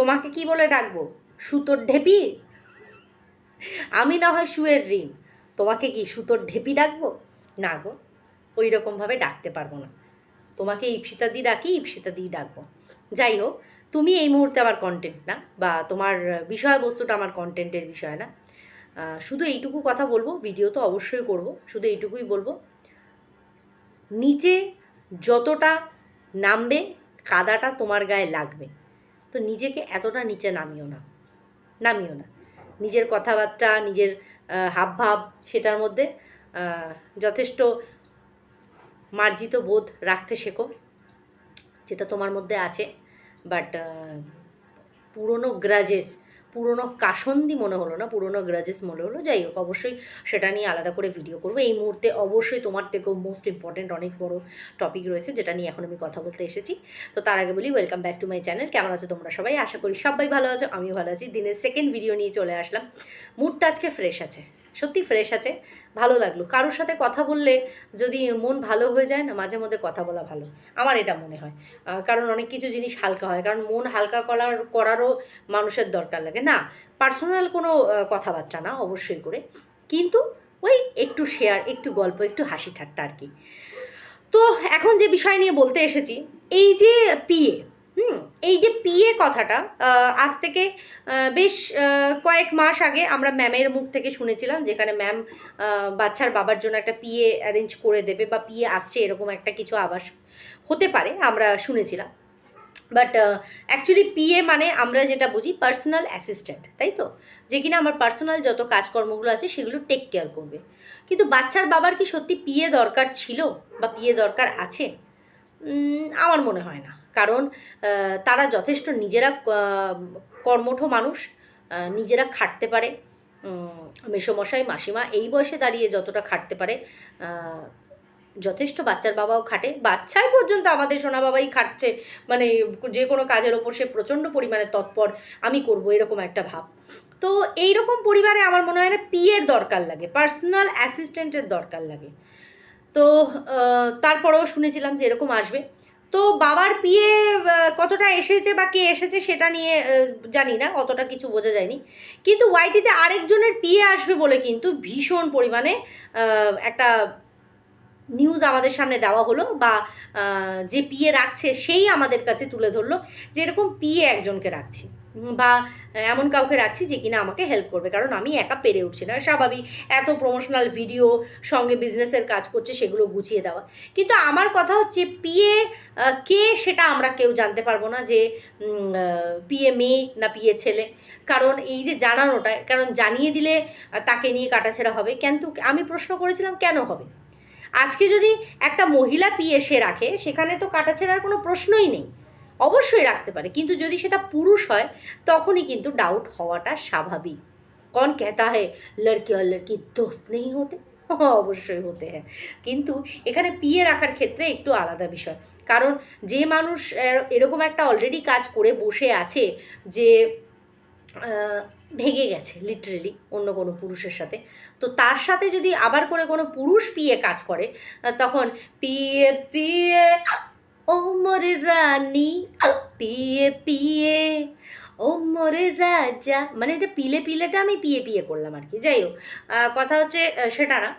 তোমাকে কি বলে ডাকবো? সুতোর ঢেপি? আমি না হয় শুয়ের ঋণ। তোমাকে কি সুতোর ঢেপি ডাকবো? না গো ওই রকমভাবে ডাকতে পারব না। তোমাকে ইপসিতা দি ডাকি ইপসিতা দি ডাকবো। যাই হোক, তুমি এই মুহূর্তে আমার কন্টেন্ট না, বা তোমার বিষয়বস্তুটা আমার কন্টেন্টের বিষয় না। শুধু এইটুকু কথা বলব ভিডিও তো অবশ্যই করব, শুধু এইটুকুই বলব। নিচে যতটা নামবে, কাদাটা তোমার গায়ে লাগবে। তো নিজেকে এতটা নিচে নামিও না। নামিও না। নিজের কথাবার্তা, নিজের হাবভাব সেটার মধ্যে যথেষ্ট মার্জিত বোধ রাখতে শেখো, যেটা তোমার মধ্যে আছে। বাট পুরনো গ্রাজেস পুরনো কাসন্দি মনে হলো না, পুরনো গ্রাজেস মনে হলো, যাই হোক, অবশ্যই সেটা নিয়ে আলাদা করে ভিডিও করব। এই মুহূর্তে অবশ্যই তোমার থেকেও মোস্ট ইম্পর্টেন্ট অনেক বড় টপিক রয়েছে, যেটা নিয়ে এখন আমি কথা বলতে এসেছি। তো তার আগে বলি welcome back to my channel কেমন আছো তোমরা সবাই? আশা করি সবাই ভালো আছো, আমিও ভালো আছি। দিনের সেকেন্ড ভিডিও নিয়ে চলে আসলাম। মুডটা আজকে ফ্রেশ আছে, সত্যি ফ্রেশ আছে। ভালো লাগল। কারোর সাথে কথা বললে যদি মন ভালো হয়ে যায় না, মাঝে মধ্যে কথা বলা ভালো। আমার এটা মনে হয়। কারণ অনেক কিছু জিনিস হালকা হয়। কারণ মন হালকা করার, করারও মানুষের দরকার লাগে। না পার্সোনাল কোনো কথাবার্তা না, অবশ্যই করে। কিন্তু ওই একটু শেয়ার একটু গল্প, একটু হাসি ঠাট্টা আর কি। তো এখন যে বিষয় নিয়ে বলতে এসেছি, এই যে পিএ এই যে পিএ কথাটা আজ থেকে বেশ কয়েক মাস আগে আমরা ম্যামের মুখ থেকে শুনেছিলাম যেখানে ম্যাম বাচ্চার বাবার জন্য একটা পিএ অ্যারেঞ্জ করে দেবে বা পিএ আসছে এরকম একটা কিছু আবাস হতে পারে, আমরা শুনেছিলাম। বাট অ্যাকচুয়ালি পিএ মানে আমরা যেটা বুঝি পার্সোনাল অ্যাসিস্ট্যান্ট তাই তো? যে কিনা আমার পার্সোনাল যত কাজকর্মগুলো আছে সেগুলো টেক কেয়ার করবে। কিন্তু বাচ্চার বাবার কি সত্যি পিএ দরকার ছিল বা পিএ দরকার আছে? আমার মনে হয় না। কারণ তারা যথেষ্ট নিজেরা কর্মঠ মানুষ নিজেরা খাটতে পারে। মেসোমশাই, মাসিমা এই বয়সে দাঁড়িয়ে যতটা খাটতে পারে যথেষ্ট বাচ্চার বাবাও খাটে। বাচ্চাই পর্যন্ত আমাদের সোনা বাবাই খাটছে মানে যে কোনো কাজের ওপর সে প্রচণ্ড পরিমাণে তৎপর, আমি করব এরকম একটা ভাব। তো এই রকম পরিবারে আমার মনে হয় না পিয়ের দরকার লাগে, পার্সোনাল অ্যাসিস্ট্যান্টের দরকার লাগে। তো তারপরেও শুনেছিলাম যে এরকম আসবে। তো বাবার পিয়ে কতটা এসেছে বা কে এসেছে সেটা নিয়ে জানি না, অতটা কিছু বোঝা যায়নি। কিন্তু ওয়াইটিতে আরেকজনের পিয়ে আসবে বলে কিন্তু ভীষণ পরিমাণে একটা নিউজ আমাদের সামনে দেওয়া হলো বা যে পিয়ে রাখছে সেই আমাদের কাছে তুলে ধরলো যে এরকম পিয়ে একজনকে রাখছি। বা এমন কাউকে রাখছি যে কিনা আমাকে হেল্প করবে, কারণ আমি একা পেরে উঠছি না। স্বাভাবিক, এত প্রমোশনাল ভিডিও সঙ্গে বিজনেসের কাজ করছে, সেগুলো গুছিয়ে দেওয়া। কিন্তু আমার কথা হচ্ছে পিএ কে সেটা আমরা কেউ জানতে পারব না যে পিএ মেয়ে না পিএ ছেলে। কারণ এই যে জানানোটা, কারণ জানিয়ে দিলে তাকে নিয়ে কাটাছেড়া হবে। কিন্তু আমি প্রশ্ন করেছিলাম, কেন হবে? আজকে যদি একটা মহিলা পিএ সে রাখে, সেখানে তো কাটাছেড়ার কোনো প্রশ্নই নেই। অবশ্যই রাখতে পারে। কিন্তু যদি সেটা পুরুষ হয়, তখনই কিন্তু ডাউট হওয়াটা স্বাভাবিক। কন কেতা হে, লড়কি আর লড়কি দোস্ত নেই হতে? অবশ্যই হতে হ্যাঁ। কিন্তু এখানে পিয়ে রাখার ক্ষেত্রে একটু আলাদা বিষয়। কারণ যে মানুষ এর- এরকম একটা অলরেডি কাজ করে বসে আছে যে ভেঙে গেছে লিটারেলি অন্য কোনো পুরুষের সাথে। তো তার সাথে যদি আবার করে কোনো পুরুষ পিয়ে কাজ করে তখন পিয়ে পিয়ে, ও রানী পিয়ে পিয়ে ও মোরে রাজা মানে এটা পিলে পিলেটা আমি পিয়ে পিয়ে করলাম আর কি। যাই হোক কথা হচ্ছে সেটা না।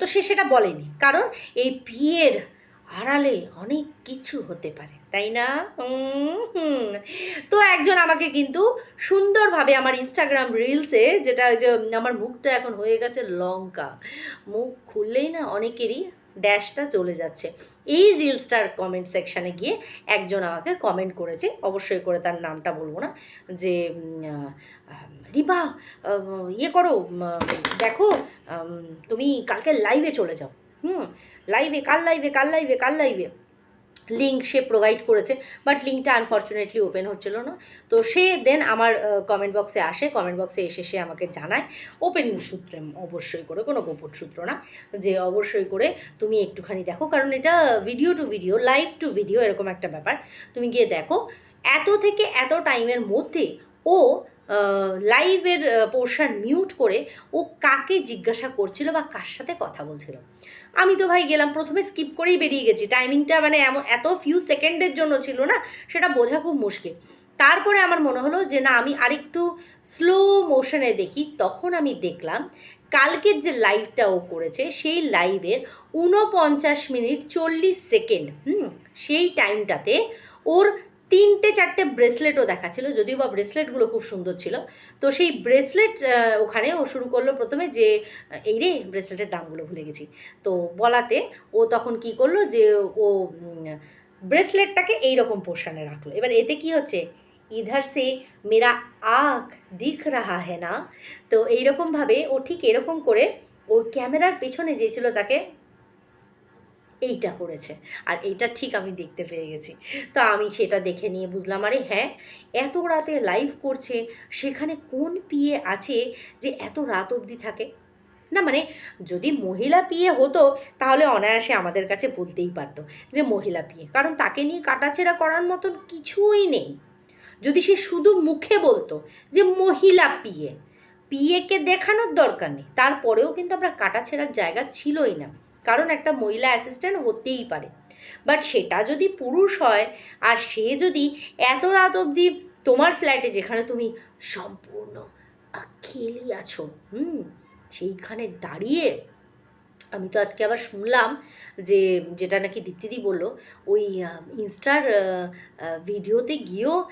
তো সে সেটা বলেনি। কারণ এই বিয়ের আড়ালে অনেক কিছু হতে পারে, তাই না। তো একজন আমাকে কিন্তু সুন্দরভাবে আমার ইনস্টাগ্রাম রিলসে যেটা যে আমার মুখটা এখন হয়ে গেছে লঙ্কা। মুখ খুললেই না অনেকেরই ড্যাশটা চলে যাচ্ছে। এই রিলসটার কমেন্ট সেকশানে গিয়ে একজন আমাকে কমেন্ট করেছে, অবশ্যই করে তার নামটা বলব না, যে রিবা ইয়ে করো দেখো তুমি কালকে লাইভে চলে যাও। হুম লাইভে কাল লাইভে কাল লাইভে কাল লাইভে লিঙ্ক সে প্রোভাইড করেছে বাট লিঙ্কটা আনফর্চুনেটলি ওপেন হচ্ছিল না। তো সে দেন আমার কমেন্ট বক্সে আসে কমেন্ট বক্সে এসে সে আমাকে জানায়। ওপেন সূত্রে অবশ্যই করে, কোনো গোপন সূত্র না, যে অবশ্যই করে তুমি একটুখানি দেখো, কারণ এটা video to video live to video এরকম একটা ব্যাপার। তুমি গিয়ে দেখো, এত থেকে এত টাইমের মধ্যে ও লাইভের পোর্শন মিউট করে ও কাকে জিজ্ঞাসা করছিল বা কার সাথে কথা বলছিল। আমি তো ভাই গেলাম, প্রথমে স্কিপ করেই বেরিয়ে গেছি। টাইমিংটা মানে এমন, এত ফিউ সেকেন্ডের জন্য ছিল না, সেটা বোঝা খুব মুশকিল। তারপরে আমার মনে হলো যে, না, আমি আরেকটু স্লো মোশনে দেখি, তখন আমি দেখলাম কালকের যে লাইভটা ও করেছে, সেই লাইভের ঊনপঞ্চাশ মিনিট চল্লিশ সেকেন্ড হুম, সেই টাইমটাতে ওর তিনটে চারটে ব্রেসলেটও দেখাচ্ছিল যদিও বা ব্রেসলেটগুলো খুব সুন্দর ছিল। তো সেই ব্রেসলেট ওখানে ও শুরু করল প্রথমে যে, এই রে, ব্রেসলেটের দামগুলো ভুলে গেছি। তো বলাতে ও তখন কি করল যে, ও ব্রেসলেটটাকে এই রকম পোর্শনে রাখল। এবার এতে কি হচ্ছে? ইধার সে মেরা আখ দিখ রাহা হ্যাঁ না? তো এইরকমভাবে ও ঠিক এরকম করে ও ক্যামেরার পেছনে যে ছিল তাকে এইটা করেছে। আর এইটা ঠিক আমি দেখতে পেয়ে গেছি। তো আমি সেটা দেখে নিয়ে বুঝলাম, আরে হ্যাঁ এত রাতে লাইভ করছে, সেখানে কোন পিয়ে আছে যে এত রাত অবধি থাকে? না মানে যদি মহিলা পিয়ে হতো, তাহলে অনায়াসে আমাদের কাছে বলতেই পারতো যে মহিলা পিয়ে কারণ তাকে নিয়ে কাটাছেড়া করার মতন কিছুই নেই। যদি সে শুধু মুখে বলতো যে মহিলা পিয়ে পিয়েকে দেখানোর দরকার নেই, তারপরেও কিন্তু আমরা কাটাছেড়ার জায়গা ছিলই না। কারণ একটা মহিলা অ্যাসিস্ট্যান্ট হতেই পারে। বাট সেটা যদি পুরুষ হয়, আর সে যদি এত রাত অবধি তোমার ফ্ল্যাটে যেখানে তুমি সম্পূর্ণ খেলি আছো, হুম, সেইখানে দাঁড়িয়ে আমি তো আজকে আবার শুনলাম যে, যেটা নাকি দীপ্তিদি বলল, ওই ইনস্টার ভিডিওতে গিয়েও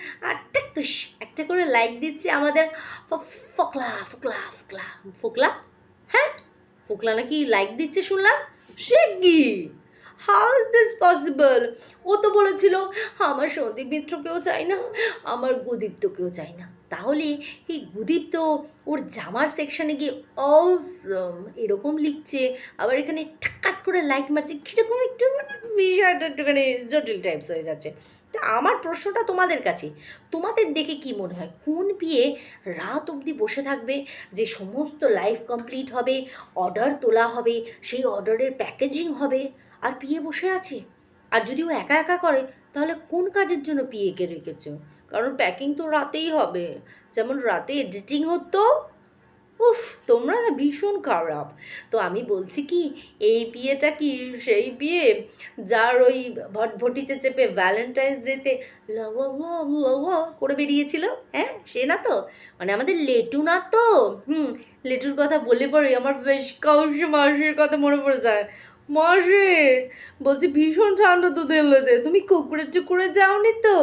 কৃশ- একটা করে লাইক দিচ্ছে আমাদের ফকলা ফকলা ফকলা, ফোকলা হ্যাঁ ফোকলা নাকি লাইক দিচ্ছে শুনলাম। সে কি? হাউ ইজ দিস পসিবল ও তো বলেছিল, আমার সন্দীপ মিত্রকেও চাই না, আমার গুদীপ্তকেও চাই না। তাহলে এই গুদীপ্ত ওর জামার সেকশনে গিয়ে অলসম এরকম লিখছে, আবার এখানে ঠাকাস করে লাইক মারছে, কীরকম একটু মানে বিষয়টা একটুখানি জটিল টাইপস হয়ে যাচ্ছে। তা আমার প্রশ্নটা তোমাদের কাছে। তোমাদের দেখে কি মনে হয়? কোন বিয়ে রাত অবধি বসে থাকবে, যে সমস্ত লাইফ কমপ্লিট হবে অর্ডার তোলা হবে, সেই অর্ডারের প্যাকেজিং হবে, আর পিয়ে বসে আছে? আর যদি ও একা একা করে, তাহলে কোন কাজের জন্য পিএকে রেখেছো? কারণ প্যাকিং তো রাতেই হবে। যেমন রাতে এডিটিং হতো উফ, তোমরা না ভীষণ খারাপ। তো আমি বলছি কি, এই বিয়েটা কি সেই বিয়ে যার ওই ভটভটিতে চেপে ভ্যালেন্টাইন্স ডেতে করে বেরিয়েছিল? হ্যাঁ সে না তো? মানে আমাদের লেটু না তো? হুম, লেটুর কথা বলে পরে আমার বেশ কাউসে মানুষের কথা মনে পড়ে যায়। মাসে বলছি ভীষণ ঠান্ডা তো দিল্লিতে, তুমি কুকুরের চুকুরে যাওনি তো?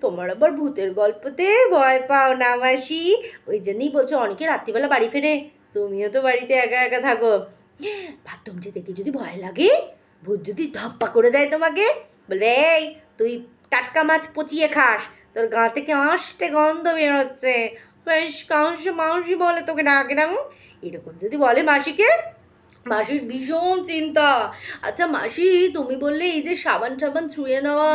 তোমার আবার ভূতের গল্পতে ভয় পাও না মাসি? ওই জন্যই বলছো অনেকে রাত্রিবেলা বাড়ি ফেরে, তুমিও তো বাড়িতে একা একা থাকো। বাথরুমটি থেকে যদি ভয় লাগে? ভূত যদি ধপ্পা করে দেয় তোমাকে, বলবে, এই, তুই টাটকা মাছ পচিয়ে খাস, তোর গা থেকে আঁশটে গন্ধ বেরোচ্ছে। বেশ কাঁস মাউসি বলে তোকে ডাকে না এরকম যদি বলে মাসিকে মাসির ভীষণ চিন্তা। আচ্ছা মাসি, তুমি বললে এই যে সাবান টাবান ছুঁয়ে নেওয়া,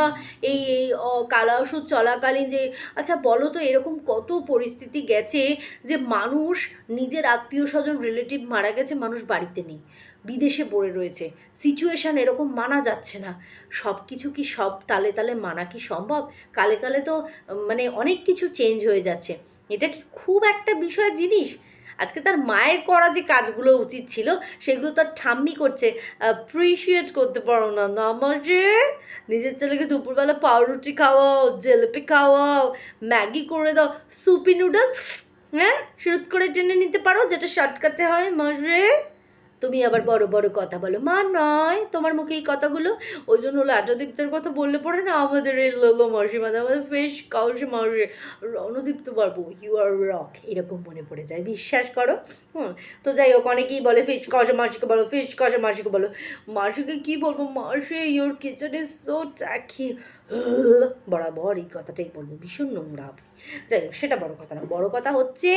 এই এই কালা ওষুধ চলাকালীন যে আচ্ছা বলো তো এরকম কত পরিস্থিতি গেছে যে মানুষ, নিজের আত্মীয় স্বজন রিলেটিভ মারা গেছে, মানুষ বাড়িতে নেই, বিদেশে পড়ে রয়েছে সিচুয়েশান এরকম মানা যাচ্ছে না। সব কিছু কি সব তালে তালে মানা কি সম্ভব? কালে কালে তো মানে অনেক কিছু চেঞ্জ হয়ে যাচ্ছে। এটা কি খুব একটা বিষয় জিনিস? আজকে তার মায়ের করা যে কাজগুলো উচিত ছিল, সেগুলো তার ঠাম্মি করছে। অ্যাপ্রিসিয়েট করতে পারো না। নামাজে নিজের ছেলেকে দুপুরবেলা পাউরুটি খাওয়াও, জেলেপি খাওয়াও, ম্যাগি করে দাও, সুপি নুডলস হ্যাঁ? শুরু করে টেনে নিতে পারো, যেটা শর্টকাটে হয় মাঝে তুমি আবার বড় বড় কথা বলো। মা, নয়, তোমার মুখে এই কথাগুলো? ওই জন্য লাটাদীপ্তের কথা বললে পরে না আমাদের এই লোলো মাসি মানে আমাদের ফেস কাউসে মাসে, রণদীপ্ত পারব ইউ আর রক এরকম মনে পড়ে যায়, বিশ্বাস করো। হুম, তো যাই হোক, অনেকেই বলে ফিশ কষা মাসিকে বলো ফিশ কষা মাসিকে বলো। মাসিকে কী বলব? মাসি your kitchen is so tacky বরাবর এই কথাটাই বলব, ভীষণ নোংরা যাই হোক, সেটা বড় কথা না। বড় কথা হচ্ছে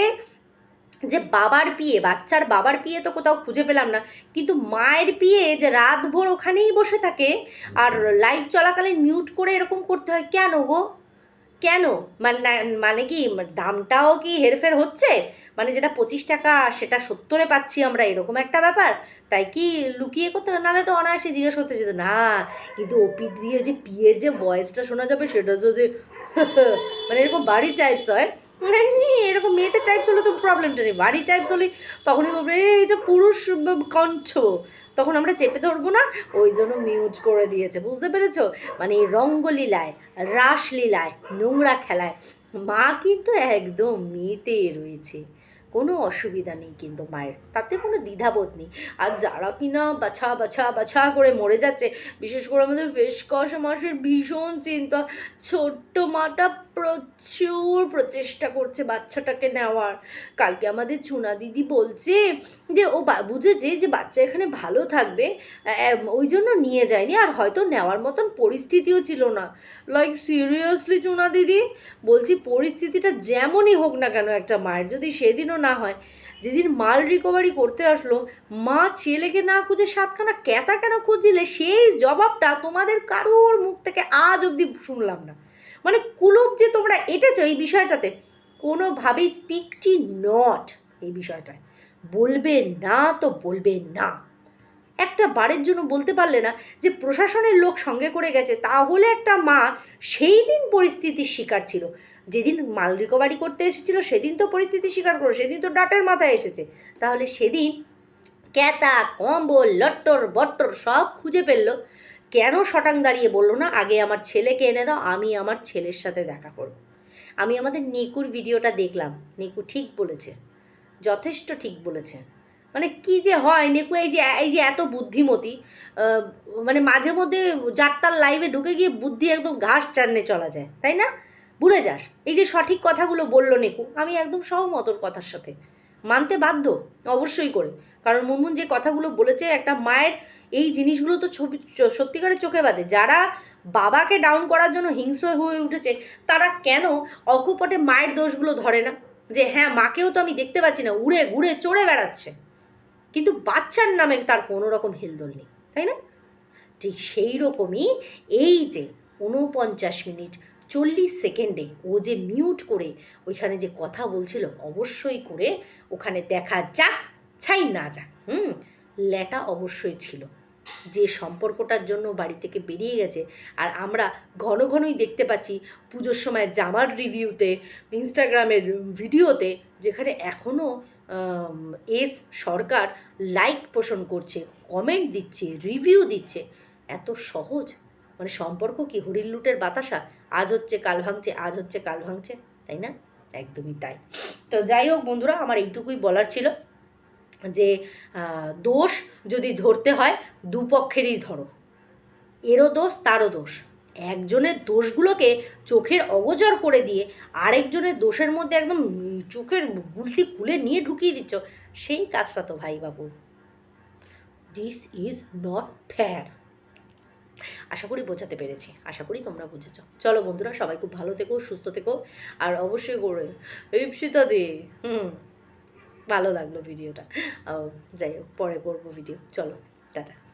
যে বাবার পিয়ে, বাচ্চার বাবার পিয়ে তো কোথাও খুঁজে পেলাম না। কিন্তু মায়ের পিয়ে যে রাত ভোর ওখানেই বসে থাকে আর লাইভ চলাকালীন মিউট করে এরকম করতে হয়, কেন গো? কেন? মানে মানে কি, দামটাও কি হেরফের হচ্ছে? মানে যেটা পঁচিশ টাকা, সেটা সত্তরে পাচ্ছি আমরা, এরকম একটা ব্যাপার? তাই কি লুকিয়ে করতে নাহলে তো অনায়াসে জিজ্ঞেস করতে যেত, না, কিন্তু ওপিট দিয়ে যে পিয়ের যে ভয়েসটা শোনা যাবে, সেটা যদি মানে এরকম বাড়ি টাইপস হয়। এরকম মেয়েদের টাইপস হলে তো প্রবলেমটা নেই। বাড়ি টাইপস হলে তখনই বলবে "এই, এটা পুরুষ কণ্ঠ। তখন আমরা চেপে ধরবো না ওই জন্য মিউট করে দিয়েছে। বুঝতে পেরেছ? মানে এই রঙ্গলীলায় রাসলীলায় নোংরা খেলায় মা কিন্তু একদম মেতে রয়েছে। কোনো অসুবিধা নেই কিন্তু মায়ের। তাতে কোনো দ্বিধাবোধ নেই। আর যারা কিনা বাছা বাছা বাছা করে মরে যাচ্ছে বিশেষ করে আমাদের বেশ কষ মাসের ভীষণ চিন্তা ছোট্ট মাটা প্রচুর প্রচেষ্টা করছে বাচ্চাটাকে নেওয়ার। কালকে আমাদের চুনা দিদি বলছে যে, ও বুঝেছে যে বাচ্চা এখানে ভালো থাকবে ওই জন্য নিয়ে যায়নি। আর হয়তো নেওয়ার মতন পরিস্থিতিও ছিল না। লাইক সিরিয়াসলি চুনা দিদি? বলছি, পরিস্থিতিটা যেমনই হোক না কেন একটা মায়ের, যদি সেদিনও না হয়, যেদিন মাল রিকভারি করতে আসলো, মা ছেলেকে না খুঁজে সাতখানা ক্যাতা কেন খুঁজছিলে? সেই জবাবটা তোমাদের কারোর মুখ থেকে আজ অবধি শুনলাম না। মানে কুলুপ যে তোমরা এটেছো এই বিষয়টাতে, কোনোভাবেই স্পিকটি নট এই বিষয়টায়। বলবে না তো বলবে না। একটা বারের জন্য বলতে পারলে না যে প্রশাসনের লোক সঙ্গে করে গেছে, তাহলে একটা মা সেই দিন পরিস্থিতির শিকার ছিল। যেদিন মাল রিকভারি করতে এসেছিল, সেদিন তো পরিস্থিতি স্বীকার করো সেদিন তো ডাটের মাথায় এসেছে। তাহলে সেদিন ক্যাতা, কম্বল, লট্টর, বট্টর সব খুঁজে ফেলল কেন শটাং দাঁড়িয়ে বলল না, আগে আমার ছেলেকে এনে দাও, আমি আমার ছেলের সাথে দেখা করব। আমি আমাদের নিকুর ভিডিওটা দেখলাম, নিকু ঠিক বলেছে, যথেষ্ট ঠিক বলেছে। মানে কি যে হয়, নেকু এই যে এই যে এত বুদ্ধিমতী মানে মাঝে মধ্যে যার তার লাইভে ঢুকে গিয়ে বুদ্ধি একদম ঘাস চান্নে চলা যায়, তাই না? ভুলে যাস, এই যে সঠিক কথাগুলো বলল নেকু, আমি একদম সহমত ওর কথার সাথে। মানতে বাধ্য, অবশ্যই করে। কারণ মুনমুন যে কথাগুলো বলেছে, একটা মায়ের এই জিনিসগুলো তো ছবি সত্যিকারের চোখে বাদে যারা বাবাকে ডাউন করার জন্য হিংস্র হয়ে উঠেছে, তারা কেন অকুপটে মায়ের দোষগুলো ধরে না? যে হ্যাঁ মাকেও তো আমি দেখতে পাচ্ছি না, উড়ে ঘুরে চড়ে বেড়াচ্ছে। কিন্তু বাচ্চার নামে তার কোনো রকম হেলদোল নেই, তাই না? ঠিক সেই রকমই এই যে উনপঞ্চাশ মিনিট চল্লিশ সেকেন্ডে ও যে মিউট করে ওইখানে যে কথা বলছিল, অবশ্যই করে ওখানে দেখা যাক ছাই না যাক, হুম? ল্যাটা অবশ্যই ছিল। যে সম্পর্কটার জন্য বাড়ি থেকে বেরিয়ে গেছে, আর আমরা ঘন ঘনই দেখতে পাচ্ছি পুজোর সময় জামার রিভিউতে, ইনস্টাগ্রামের ভিডিওতে, যেখানে এখনও এস সরকার লাইক পোষণ করছে কমেন্ট দিচ্ছে রিভিউ দিচ্ছে। এত সহজ? মানে সম্পর্ক কি হরিল লুটের বাতাসা? আজ হচ্ছে, কাল ভাঙছে, আজ হচ্ছে, কাল ভাঙছে, তাই না? একদমই তাই। তো যাই হোক বন্ধুরা, আমার এইটুকুই বলার ছিল। যে দোষ যদি ধরতে হয়, দুপক্ষেরই ধরো। এরও দোষ, তারও দোষ। একজনের দোষগুলোকে চোখের অগোচর করে দিয়ে আরেকজনের দোষের মধ্যে একদম চোখের গুলটি খুলে নিয়ে ঢুকিয়ে দিচ্ছ, সেই কাজটা তো ভাই বাবু দিস ইজ নট ফেয়ার আশা করি বোঝাতে পেরেছি। আশা করি তোমরা বুঝেছ। চলো বন্ধুরা, সবাই খুব ভালো থেকো, সুস্থ থেকো। আর অবশ্যই করে ইপসিতা দে হুম। ভালো লাগল ভিডিওটা যাই হোক পরে করব ভিডিও চলো টাটা।